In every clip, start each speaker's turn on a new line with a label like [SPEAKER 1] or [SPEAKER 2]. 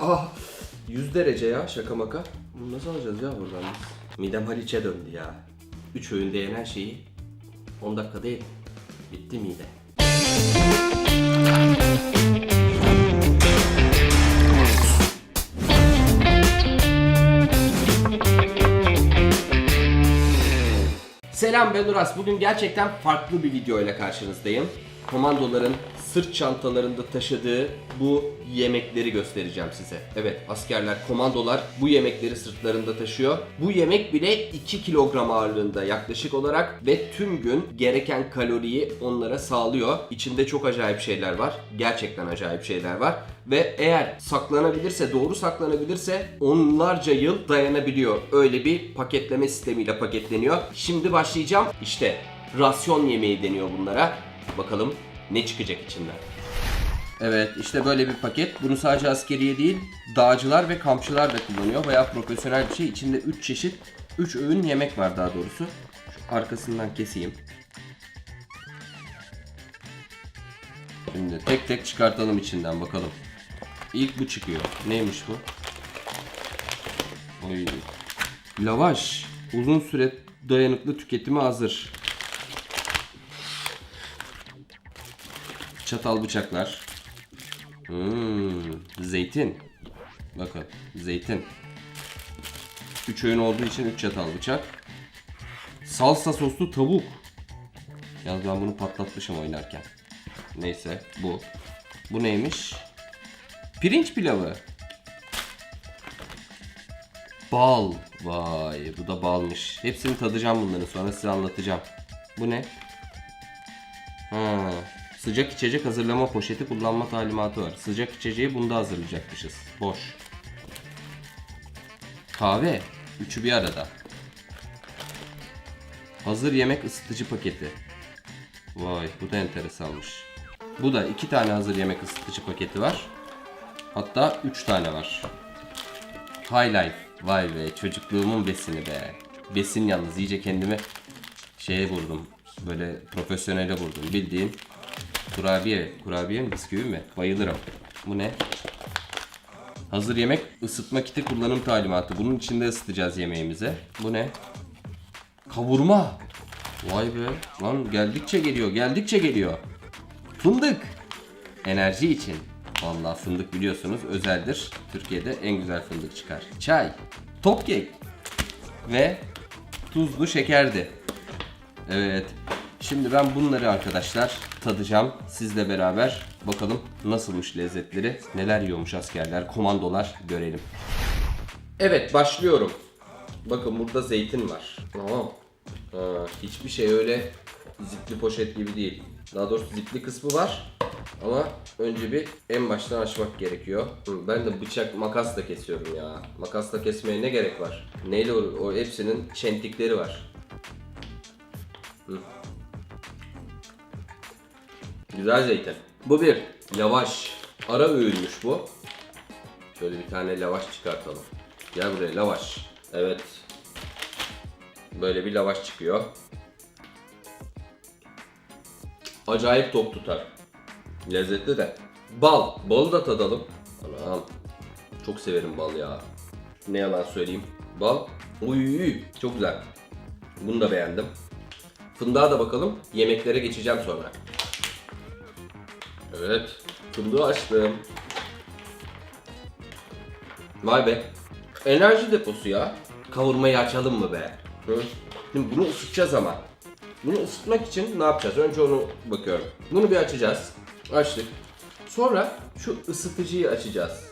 [SPEAKER 1] Ah 100 derece ya şaka maka. Bunu nasıl alacağız ya buradan biz? Midem Haliç'e döndü ya. 3 öğünde yenen şeyi 10 dakikada yedim. Bitti mide. Selam ben Uras. Bugün gerçekten farklı bir video ile karşınızdayım. Komandoların sırt çantalarında taşıdığı bu yemekleri göstereceğim size. Evet askerler, komandolar bu yemekleri sırtlarında taşıyor. Bu yemek bile 2 kilogram ağırlığında yaklaşık olarak ve tüm gün gereken kaloriyi onlara sağlıyor. İçinde çok acayip şeyler var. Gerçekten acayip şeyler var. Ve eğer saklanabilirse, doğru saklanabilirse onlarca yıl dayanabiliyor. Öyle bir paketleme sistemiyle paketleniyor. Şimdi başlayacağım. İşte rasyon yemeği deniyor bunlara. Bakalım ne çıkacak içinden. Evet işte böyle bir paket. Bunu sadece askeriye değil dağcılar ve kampçılar da kullanıyor. Bayağı profesyonel bir şey. İçinde 3 çeşit, 3 öğün yemek var daha doğrusu. Şu arkasından keseyim. Şimdi tek tek çıkartalım içinden bakalım. İlk bu çıkıyor. Neymiş bu? Oy. Lavaş. Uzun süre dayanıklı tüketime hazır. Çatal bıçaklar. Hmm, zeytin. Bakın zeytin. 3 öğün olduğu için 3 çatal bıçak. Salsa soslu tavuk. Yalnız ben bunu patlatmışım oynarken. Neyse bu. Bu neymiş? Pirinç pilavı. Bal. Vay bu da balmış. Hepsini tadacağım bunların sonra size anlatacağım. Bu ne? Ha, sıcak içecek hazırlama poşeti kullanma talimatı var. Sıcak içeceği bunda hazırlayacakmışız. Boş. Kahve. Üçü bir arada. Hazır yemek ısıtıcı paketi. Vay bu da enteresanmış. Bu da iki tane hazır yemek ısıtıcı paketi var. Hatta üç tane var. High Life. Vay be çocukluğumun besini be. Besin yalnız iyice kendimi şeye vurdum. Böyle profesyonele vurdum. Bildiğin kurabiye. Kurabiye mi bisküvi mi? Bayılırım. Bu ne? Hazır yemek ısıtma kiti kullanım talimatı. Bunun içinde ısıtacağız yemeğimizi. Bu ne? Kavurma. Vay be. Lan geldikçe geliyor, geldikçe geliyor. Fındık. Enerji için. Vallahi fındık biliyorsunuz özeldir. Türkiye'de en güzel fındık çıkar. Çay. Top kek. Ve tuzlu şekerdi. Evet. Şimdi ben bunları arkadaşlar tadacağım sizle beraber. Bakalım nasılmış lezzetleri, neler yiyormuş askerler, komandolar görelim. Evet başlıyorum. Bakın burada zeytin var. Aa, ha, hiçbir şey öyle zipli poşet gibi değil. Daha doğrusu zipli kısmı var. Ama önce bir en baştan açmak gerekiyor. Ben de bıçak makasla kesiyorum ya. Makasla kesmeye ne gerek var? Neyle o, o hepsinin çentikleri var. Hı. Güzel zeytin. Bu bir lavaş. Ara öğünmüş bu. Şöyle bir tane lavaş çıkartalım. Gel buraya lavaş. Evet. Böyle bir lavaş çıkıyor. Acayip tok tutar. Lezzetli de. Bal. Balı da tadalım. Anam. Çok severim bal ya. Ne yalan söyleyeyim. Bal. Uy, çok güzel. Bunu da beğendim. Fındığa da bakalım. Yemeklere geçeceğim sonra. Evet. Fındığı açtım. Vay be. Enerji deposu ya. Kavurmayı açalım mı be? Hı? Şimdi bunu ısıtacağız ama. Bunu ısıtmak için ne yapacağız? Önce onu bakıyorum. Bunu bir açacağız. Açtık. Sonra şu ısıtıcıyı açacağız.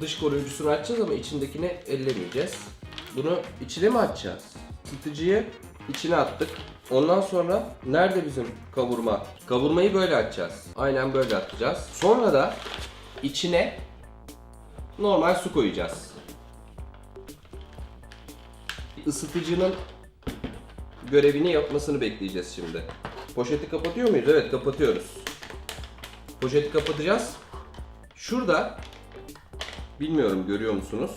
[SPEAKER 1] Dış koruyucusunu açacağız ama içindekini ellemeyeceğiz. Bunu içine mi atacağız? Isıtıcıyı içine attık. Ondan sonra nerede bizim kavurma? Kavurmayı böyle atacağız. Aynen böyle atacağız. Sonra da içine normal su koyacağız. Isıtıcının görevini yapmasını bekleyeceğiz şimdi. Poşeti kapatıyor muyuz? Evet kapatıyoruz. Poşeti kapatacağız. Şurada bilmiyorum görüyor musunuz?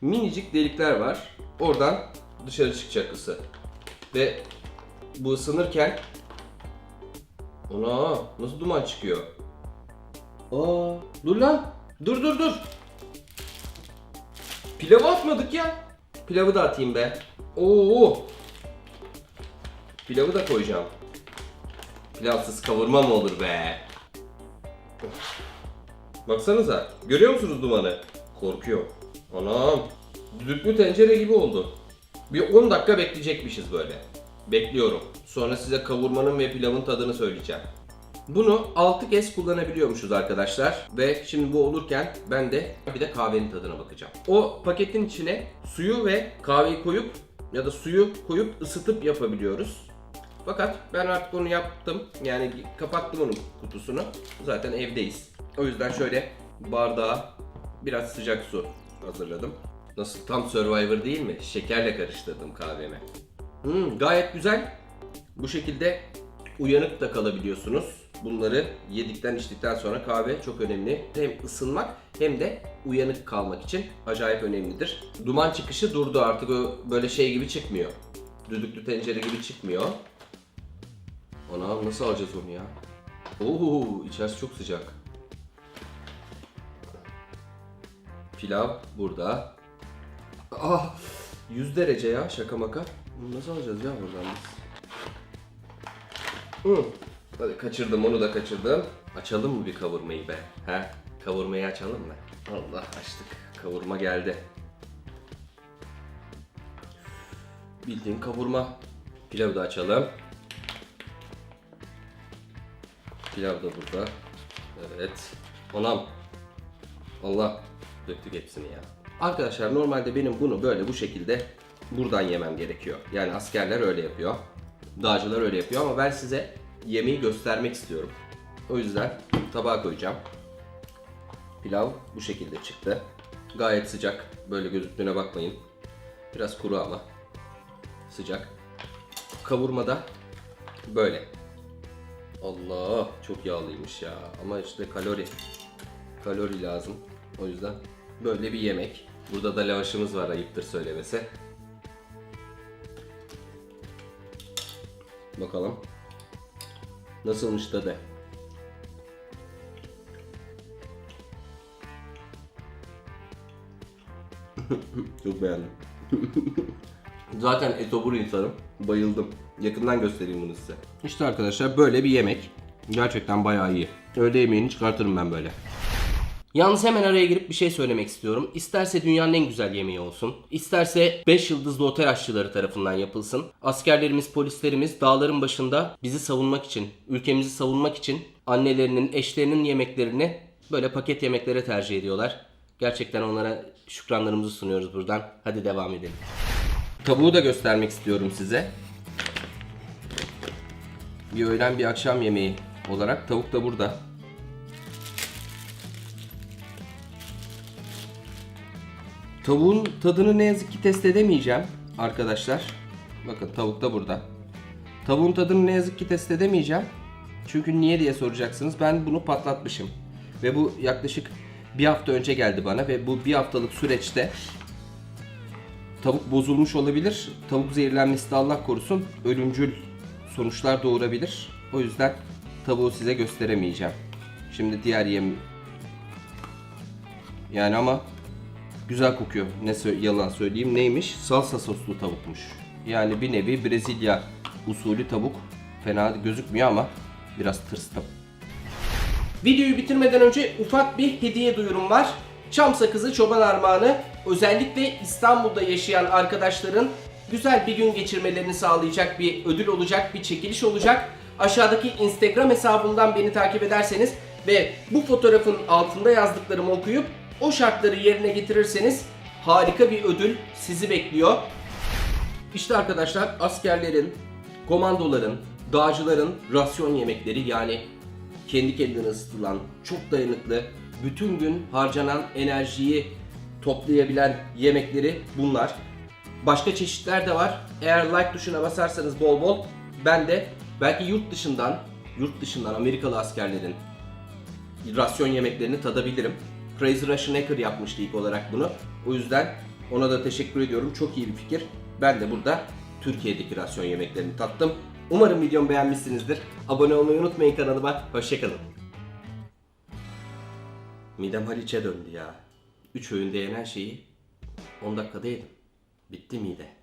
[SPEAKER 1] Minicik delikler var. Oradan dışarı çıkacak ısı. Ve bu ısınırken Ana nasıl duman çıkıyor? Aa dur lan. Dur dur dur. Pilavı atmadık ya. Pilavı da atayım be. Oo. Pilavı da koyacağım. Pilavsız kavurma mı olur be? Baksanıza. Görüyor musunuz dumanı? Korkuyor. Anam. Düdüklü tencere gibi oldu. Bir 10 dakika bekleyecekmişiz böyle. Bekliyorum. Sonra size kavurmanın ve pilavın tadını söyleyeceğim. Bunu 6 kez kullanabiliyormuşuz arkadaşlar. Ve şimdi bu olurken ben de bir de kahvenin tadına bakacağım. O paketin içine suyu ve kahveyi koyup ya da suyu koyup ısıtıp yapabiliyoruz. Fakat ben artık onu yaptım. Yani kapattım onun kutusunu. Zaten evdeyiz. O yüzden şöyle bardağa biraz sıcak su hazırladım. Nasıl tam Survivor değil mi? Şekerle karıştırdım kahvemi. Hmm, gayet güzel. Bu şekilde uyanık da kalabiliyorsunuz. Bunları yedikten içtikten sonra kahve çok önemli. Hem ısınmak hem de uyanık kalmak için acayip önemlidir. Duman çıkışı durdu artık o böyle şey gibi çıkmıyor. Düdüklü tencere gibi çıkmıyor. Ana nasıl alacağız onu ya? Oo içerisi çok sıcak. Pilav burada. Ah 100 derece ya şaka maka. Bunu Nasıl alacağız ya buradan biz? Hı. Hadi kaçırdım onu da kaçırdım. Açalım mı bir kavurmayı be? He? Kavurmayı açalım mı? Allah açtık. Kavurma geldi. Bildiğin kavurma. Pilavı da açalım. Pilav da burada. Evet. Anam. Allah. Döktük hepsini ya. Arkadaşlar normalde benim bunu böyle bu şekilde buradan yemem gerekiyor. Yani askerler öyle yapıyor. Dağcılar öyle yapıyor ama ben size yemeği göstermek istiyorum. O yüzden tabağa koyacağım. Pilav bu şekilde çıktı. Gayet sıcak. Böyle gözüktüğüne bakmayın. Biraz kuru ama. Sıcak. Kavurmada böyle. Allah çok yağlıymış ya. Ama işte kalori. Kalori lazım. O yüzden böyle bir yemek. Burada da lavaşımız var ayıptır söylemesi. Bakalım. Nasılmış tadı? Çok beğendim. Zaten etobur insanım. Bayıldım. Yakından göstereyim bunu size. İşte arkadaşlar böyle bir yemek. Gerçekten bayağı iyi. Öğle yemeğini çıkartırım ben böyle. Yalnız hemen araya girip bir şey söylemek istiyorum. İsterse dünyanın en güzel yemeği olsun. isterse 5 yıldızlı otel aşçıları tarafından yapılsın. Askerlerimiz, polislerimiz dağların başında bizi savunmak için, ülkemizi savunmak için annelerinin, eşlerinin yemeklerini böyle paket yemeklere tercih ediyorlar. Gerçekten onlara şükranlarımızı sunuyoruz buradan. Hadi devam edelim. Tavuğu da göstermek istiyorum size. Bir öğlen bir akşam yemeği olarak tavuk da burada. Tavuğun tadını ne yazık ki test edemeyeceğim arkadaşlar. Bakın tavuk da burada. Tavuğun tadını ne yazık ki test edemeyeceğim. Çünkü niye diye soracaksınız. Ben bunu patlatmışım. Ve bu yaklaşık bir hafta önce geldi bana ve bu bir haftalık süreçte tavuk bozulmuş olabilir. Tavuk zehirlenmesi de Allah korusun ölümcül sonuçlar doğurabilir. O yüzden tavuğu size gösteremeyeceğim. Şimdi diğer yem yani ama güzel kokuyor. Ne sö- yalan söyleyeyim. Neymiş? Salsa soslu tavukmuş. Yani bir nevi Brezilya usulü tavuk. Fena gözükmüyor ama biraz tırstım. Videoyu bitirmeden önce ufak bir hediye duyurum var. Çam sakızı çoban armağanı özellikle İstanbul'da yaşayan arkadaşların güzel bir gün geçirmelerini sağlayacak bir ödül olacak, bir çekiliş olacak. Aşağıdaki Instagram hesabımdan beni takip ederseniz ve bu fotoğrafın altında yazdıklarımı okuyup o şartları yerine getirirseniz harika bir ödül sizi bekliyor. İşte arkadaşlar askerlerin, komandoların, dağcıların rasyon yemekleri yani kendi kendine ısıtılan, çok dayanıklı, bütün gün harcanan enerjiyi toplayabilen yemekleri bunlar. Başka çeşitler de var. Eğer like tuşuna basarsanız bol bol ben de belki yurt dışından, yurt dışından Amerikalı askerlerin rasyon yemeklerini tadabilirim. Crazy Russian Hacker yapmıştı ilk olarak bunu. O yüzden ona da teşekkür ediyorum. Çok iyi bir fikir. Ben de burada Türkiye'deki rasyon yemeklerini tattım. Umarım videomu beğenmişsinizdir. Abone olmayı unutmayın kanalıma. Hoşçakalın. Midem Haliç'e döndü ya. Üç öğünde yenen şeyi 10 dakikada yedim. Bitti mide.